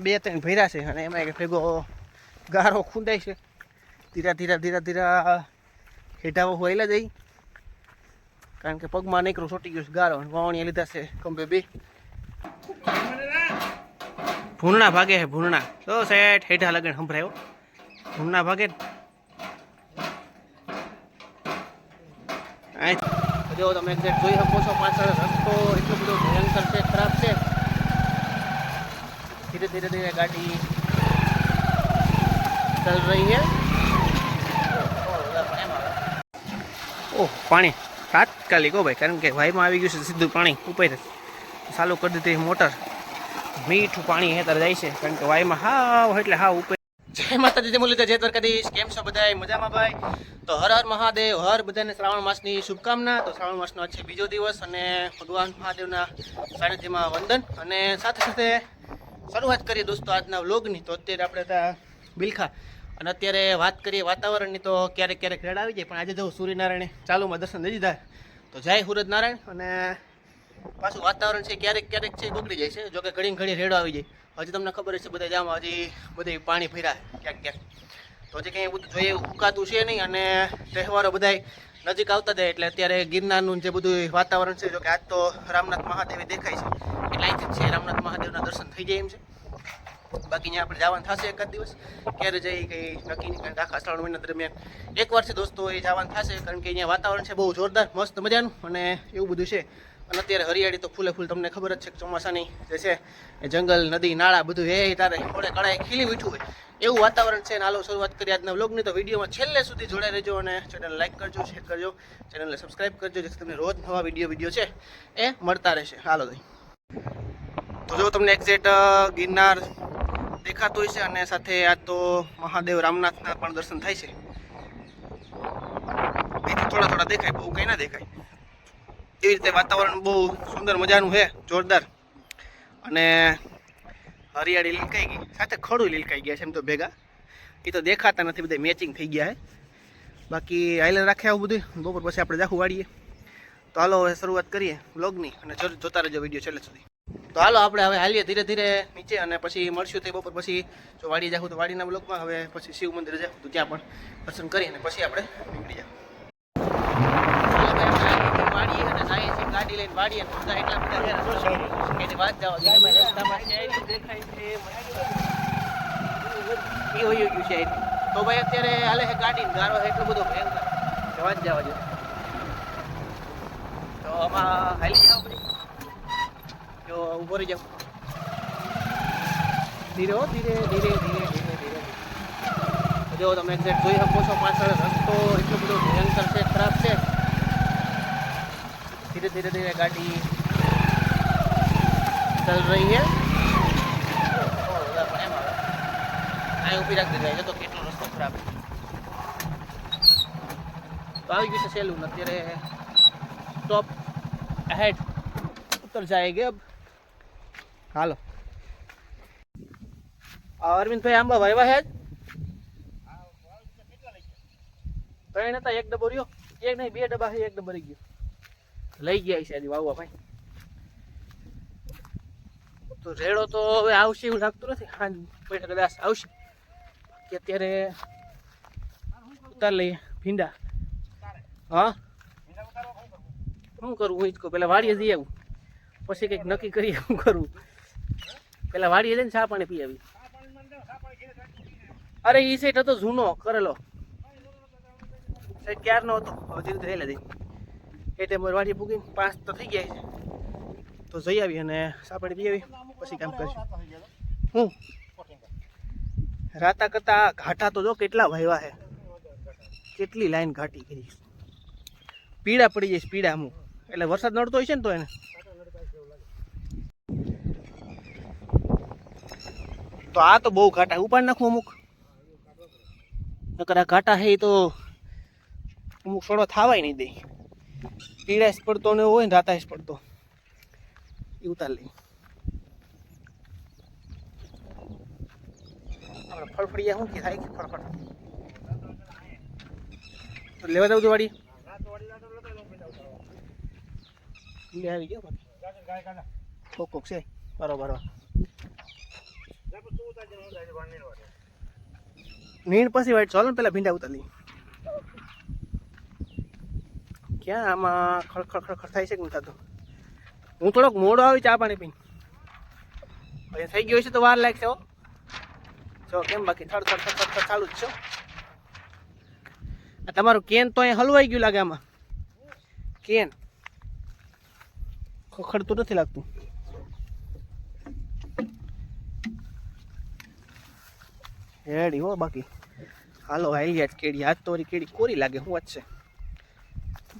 બે ત્રણ ભર્યા છે અને એમાં ભેગો ગારો ખૂંદાય છે. ધીરા ધીરા ધીરા ધીરા હેઠાવો હોયલા જઈ કારણ કે પગમાં નીકળું છોટી ગયું છે ગારો વાવણીએ લીધા છે કંપે બે. ભૂરણા ભાગે છે ભૂરણા તો સેઠ હેઠા લગન સંભળાયો ભૂરણા ભાગે. જો તમે જોઈ શકો છો, પાછળ રસ્તો એટલો બધો ભયંકર છે, ખરાબ છે. ધીરે ધીરે धीरे ગાડી चल रही है। ઓહ પાણી તાત્કાલિક હો ભાઈ કારણ કે ભાઈમાં આવી ગયું છે સીધું પાણી ઉપર ચાલુ કરી દીધી મોટર. મીઠું પાણી હેતર જાય છે કારણ કે વાયમાં હાવ એટલે હાવ ઉપર. જય માતાજી જય મુરલીધર જય દ્વારકાધીશ. કેમ છો બધાય? મજામાં ભાઈ? તો હર હર મહાદેવ હર બધાને શ્રાવણ માસની શુભકામના. તો શ્રાવણ માસનો છે બીજો દિવસ અને ભગવાન મહાદેવના સાનિધ્યમાં વંદન. અને સાથે સાથે શરૂઆત કરીએ દોસ્તો આજના વ્લોગની. તો અત્યારે આપણે ત્યાં બિલખા. અને અત્યારે વાત કરીએ વાતાવરણની, તો ક્યારેક ક્યારેક રેડ આવી જાય, પણ આજે જો સૂર્યનારાયણે ચાલુમાં દર્શન દઈ દીધા. તો જય સુરજ નારાયણ અને પાછું વાતાવરણ છે, ક્યારેક ક્યારેક છે, બગડી જાય છે. જોકે ઘડી ઘડી રેડો આવી જાય. હજી તમને ખબર હશે બધા જામાં હજી બધી પાણી ભર્યા ક્યાંક ક્યાંક. તો હજી કંઈ બધું જોઈએ, ઉકાતું છે નહીં અને તહેવારો બધાય નજીક આવતા જાય એટલે અત્યારે ગિરનારનું જે બધું વાતાવરણ છે જોકે આજ તો રામનાથ મહાદેવી દેખાય છે. એટલે અહીંથી છે રામનાથ મહાદેવના દર્શન થઈ જાય એમ છે. બાકી અહીંયા આપણે જવાનું થશે એકાદ દિવસ. ક્યારે જઈએ કંઈ નક્કી નહીં, કારણ કે આખા શ્રાવણ મહિના દરમિયાન એક વાર છે દોસ્તો એ જવાનું થશે, કારણ કે અહીંયા વાતાવરણ છે બહુ જોરદાર, મસ્ત મજાનું અને એવું બધું છે. અને અત્યારે હરિયાળી તો ફૂલે ફૂલ, તમને ખબર જ છે કે ચોમાસાની જે છે જંગલ, નદી, નાળા બધું એ તારે થોડે કળાએ ખીલી મીઠું હોય. એવું વાતાવરણ છે હાલો શરૂઆત કરી આજના વ્લોગની. તો વિડીયોમાં છેલ્લે સુધી જોડાઈ રહેજો અને ચેનલ લાઈક કરજો શેર કરજો ચેનલને સબસ્ક્રાઈબ કરજો, જેથી તમને રોજ નવા વીડિયો વીડિયો છે, એ મળતા રહેશે. હાલો ભાઈ. તો જો તમને એક્ઝેક્ટ ગિરનાર દેખાતું હોય છે અને સાથે આજ તો મહાદેવ રામનાથના પણ દર્શન થાય છે. થોડા થોડા દેખાય, બહુ કંઈ ના દેખાય. એવી રીતે વાતાવરણ બહુ સુંદર મજાનું છે, જોરદાર. અને હરિયાળી લીલકાઈ ગઈ, સાથે ખડું લીલકાઈ ગયા છે એમ તો ભેગા. એ તો દેખાતા નથી બધા મેચિંગ થઈ ગયા છે. બાકી આઈલર રાખ્યા આવું બધું બપોર પછી આપણે જાખું વાળીએ. તો હાલો, હવે શરૂઆત કરીએ બ્લોગની અને જોતા રહેજો વીડિયો છેલ્લે સુધી. તો હાલો, આપણે હવે હાલીએ ધીરે ધીરે નીચે, અને પછી મળશું તે બપોર પછી. જો વાડી જાખું તો વાડીના બ્લોકમાં હવે પછી શિવ મંદિરે જાઉં તો ત્યાં પણ દર્શન કરી અને પછી આપણે નીકળી જાવ ચાલો ભાઈ આપણે હાલીએ છીએ વાડીએ અને જઈએ છે ગાડી લઈને વાડીએ બધા એટલા બધા હેરાન. એની વાત જાવ તમે રસ્તામાં દેખાય છે એ હોય ગયું છે તો ભાઈ અત્યારે હાલે છે ગાડી ગારો એટલો બધો ભયંકર જવા જ જવા તો આમાં હાલી જાવ જો ઊભો રહી જાવ ધીરે ધીરે ધીરે ધીરે ધીરે ધીરે જો તમે એક્ઝેક્ટ જોઈ શકો છો પાછળ રસ્તો એટલો બધો ભયંકર છે ખરાબ છે. ધીરે ધીરે ધીરે ગાડી ચલ રહી है। અહીં ઊભી રાખી જાય તો કેટલો રસ્તો ખરાબ તો આવી ગયું છે સહેલું અત્યારે સ્ટોપ હેડ ઉતર જાયગે અબ હાલો આ અરવિંદભાઈ આંબા વાવ્યા આજ? ત્રણ હતા એક ડબ્બો રહ્યો એક નહીં બે ડબ્બા છે એક ડબ્બો રહી ગયો લઈ ગયા છે વાવવા ભાઈ. તો રેડો તો હવે આવશે એવું લાગતું નથી. હા પછી કદાચ આવશે. કે અત્યારે ઉતાર લઈએ ભીંડા. હા? શું કરવું હું કહું, પેલા વાડીએ જઈ આવું. પછી કંઈક નક્કી કરીએ શું કરવું પેલા વાડીએ જઈને ચા પાણી પી આવી અરે એ સેટ હતો જૂનો, કરેલો. સેટ ક્યારનો હતો? સુધી રહેલા જઈ એ વાડી પૂગીને પાંચ તો થઈ ગયા છે. તો જઈ આવી અને સાપડી પી આવી, પછી કામ કરીશું. હું? રાતા કરતા ઘાટા તો જો કેટલા વહેવા છે. કેટલી લાઈન ઘાટી કરી. પીડા પડી જઈશ પીડા અમુક એટલે વરસાદ નડતો હોય છે ને તો એને. તો આ તો બહુ ઘાટા ઉપાડ નાખું અમુક. નકર આ ઘાટા એ તો અમુક સોડો થાવાય નહીં દે. પીડાશ પડતો ને હોય ને રાતા પડતો એ ઉતાર લઈ આપણે ફળફળિયા શું કે થાય કે ફળફળ? લેવા જાવ વાડી લે આવી ગયો કોક કોક છે. પછી વાઈટ ચાલો ને ભીંડા ઉતારી ક્યાં આમાં ખડખડ ખડખડ થાય છે કે નથી થતું? હું થોડોક મોડો આવી ચા પાણી પીને. હવે થઈ ગયો છે તો વાર લાગશે હો. જો, કેમ બાકી? થડ થડ થડ થડ ચાલુ જ છો આ તમારું કેન તો અહીંયા હલવાઈ ગયું લાગે આમાં. કેન. ખખડતું નથી લાગતું. હેડી હો બાકી. હાલો હાઈ ગયા કેડી. આજ તો વળી કેડી કોરી લાગે, શું વાત છે?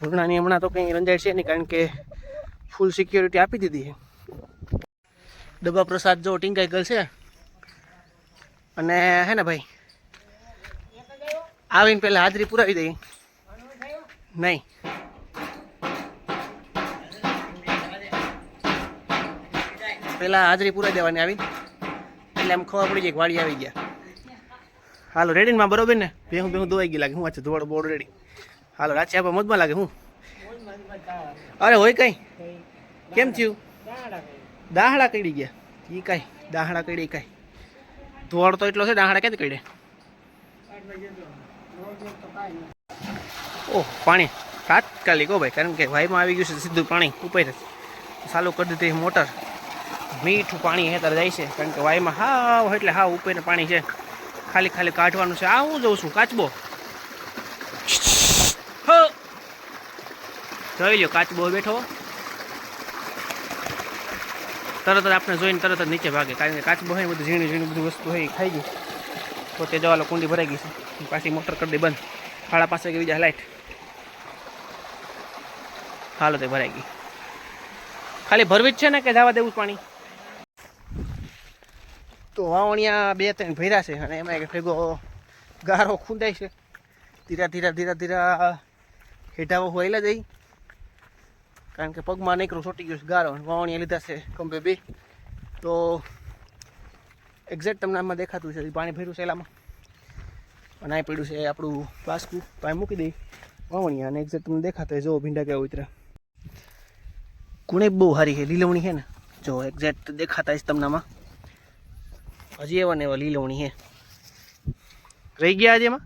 ભૂરણાની હમણાં તો કંઈ રંજાય છે નહીં, કારણ કે ફૂલ સિક્યોરિટી આપી દીધી છે. ડબ્બા પ્રસાદ જો ટીંગાઈ ગયેલ છે. અને હે ને ભાઈ, આવીને પહેલાં હાજરી પુરાવી દઈ નહીં. પહેલાં હાજરી પુરાવી દેવાની આવી એટલે એમ ખબર પડી કે વાળી આવી ગયા. હાલો રેડી માં બરોબર ને? ભેહું ભેહું ધોવાઈ ગઈ લાગે હું વાંચે ધોવાડો બોર્ડ રેડી હાલો, રાત સાહેબ મોજમાં લાગે, હું? અરે, હોય કઈ? કેમ થયું? દાહડા કડી ગયા. એ કાંઈ, દાહડા કડી કાંઈ. ધોવાડો તો એટલો છે, દાહડા ક્યાંથી કડે ઓહ, પાણી. તાત્કાલિક, હો ભાઈ, કારણ કે વાયમાં આવી ગયું છે સીધું પાણી ઉપર ચાલુ કરી દીધી મોટર. મીઠું પાણી હેતર જાય છે, કારણ કે વાયમાં હાવ, એટલે હાવ ઉપર પાણી છે. ખાલી ખાલી કાઢવાનું છે. આ હું જોઉં છું, કાચબો હો જોઈ લ્યો કાચબો બેઠો. તરત જ આપણે જોઈને તરત જ નીચે ભાગે. કારણ કે કાચબો હોય ને, બધું ઝીણી ઝીણી બધું વસ્તુ હોય ખાઈ ગઈ. તો તે જવાલો કુંડી ભરાઈ ગઈ છે. પાછી મોટર કરી દે બંધ. ફાળા પાસે ગઈ બીજા લાઈટ હાલો, તે ભરાઈ ગઈ. ખાલી ભરવી જ છે ને કે જવા દેવું પાણી? તો વાવણિયા બે ત્રણ ભર્યા છે અને એમાં એક ભેગો ગારો ખૂંદાય છે. ધીરા ધીરા ધીરા ધીરા હેઠાવો હોયલા જઈ કારણ કે પગમાં નીકળું, છોટી ગયું છે, ગારો વાવણી લીધા છે કંપે બી. તો એક્ઝેક્ટ તમને આમાં દેખાતું છે પાણી ભર્યું છે એલામાં. અને આ પડ્યું છે આપણું પાસકું તો મૂકી દઈ વાવણીયા અને એક્ઝેક્ટ તમને દેખાતા જો ભીંડા કેવા ઉતરા. કુણે બહુ સારી છે, લીલવણી છે ને. જો એક્ઝેક્ટ દેખાતા હશે તમને હજી એવા ને એવા લીલવણી છે. રહી ગયા આજે એમાં?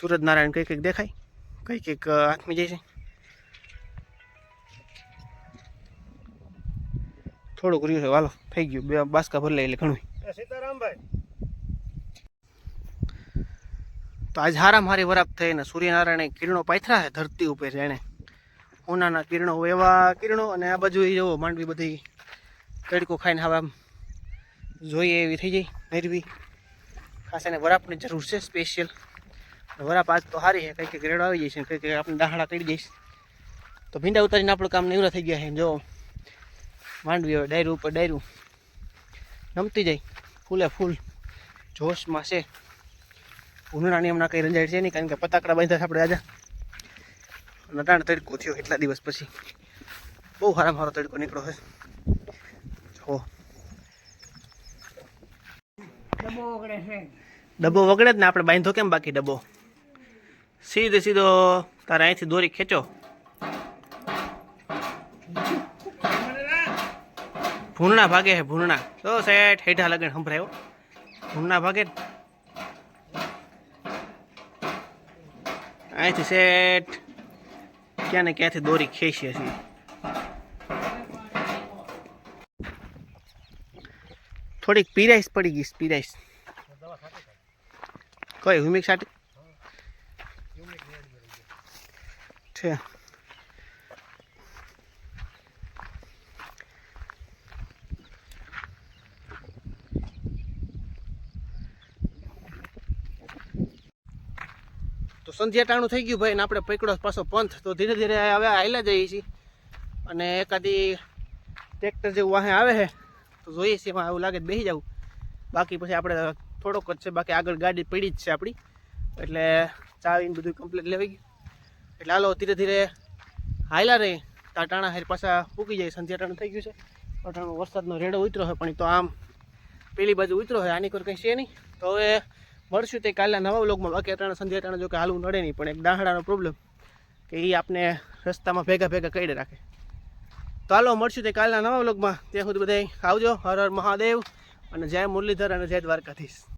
સુરજ નારાયણ કઈ કંઈક દેખાય. કઈ કંઈક હાથમાં જાય છે. થોડુંક રહ્યું છે વાલો થઈ ગયું. બે બાસકા ભરલે એટલે ઘણું સીતારામભાઈ. તો આજ હારામ હારી વરાપ થઈને સૂર્યનારાયણ કિરણો પાથરા છે ધરતી ઉપર એણે ઉનાના કિરણો એવા કિરણો અને આ બાજુ એ જવો માંડવી બધી તડકો ખાઈને હવે આમ જોઈએ એવી થઈ જાય નરવી. ખાસ એને વરાપની જરૂર છે સ્પેશિયલ વરાપ પાસ તો સારી છે કંઈક રેડો આવી જઈશ કંઈક આપણે દાહડા કરી જઈશ તો ભીંડા ઉતારીને આપણું કામ નિવરા થઈ ગયા છે. જો માંડવી હવે ડાયરું ઉપર ડાયરું. નમતી જાય ફૂલે ફૂલ. જોશમાં છે. ઉનાળાની હમણાં કંઈ રંજાય છે નહીં કારણ કે પતાકડા બાંધ્યા આપણે આજે. નટાણ તડકો થયો એટલા દિવસ પછી. બહુ સારા મારો તડકો નીકળ્યો છે. જો. ડબ્બો વગડે જ ને આપણે બાંધો કેમ બાકી ડબ્બો? સીધે સીધો તારે અહીંથી દોરી ખેંચો. ભૂણના ભાગે હે ભૂણના તો સેઠ હેઠા લગન સંભળાયો ભૂણના ભાગે અહીંથી સેઠ ક્યાં ને ક્યાંથી દોરી ખેંચીએ છીએ. થોડીક પીરાઈસ પડી ગઈ પીરાઈસ. કઈ હુમિક સાટી? છે. તો સંધ્યા ટાણું થઈ ગયું ભાઈ ને આપણે પકડો પાછો પંથ. તો ધીરે ધીરે હવે આયલા જઈએ છીએ. અને એકાદી ટ્રેક્ટર જેવું વાહે આવે છે. તો જોઈએ છીએ એમાં એવું લાગે બેસી જવું. બાકી પછી આપણે થોડોક જ છે. બાકી આગળ ગાડી પડી જ છે આપણી. એટલે ચાવીને બધું કમ્પ્લીટ લેવાઈ ગયું. એટલે હાલો, ધીરે ધીરે હાયલા રહી. ટાટાણા હારી પાછા પૂકી જાય સંધ્યા ટાણું થઈ ગયું છે. અટાણું વરસાદનો રેડો ઉતરો હોય, પણ તો આમ પેલી બાજુ ઉતરો હોય, આની કોઈ કંઈ છે નહીં. તો હવે મળશું તે કાલના નવા વ્લોગમાં. બાકી સંધ્યા ટાણે જો કે હાલવું નડે નહીં, પણ એક દાહડાનો પ્રોબ્લેમ કે એ આપને રસ્તામાં ભેગા ભેગા કઈ રાખે. તો હાલો, મળશું તે કાલના નવા વ્લોગમાં. ત્યાં સુધી બધા આવજો. હર હર મહાદેવ અને જય મુરલીધર અને જય દ્વારકાધીશ.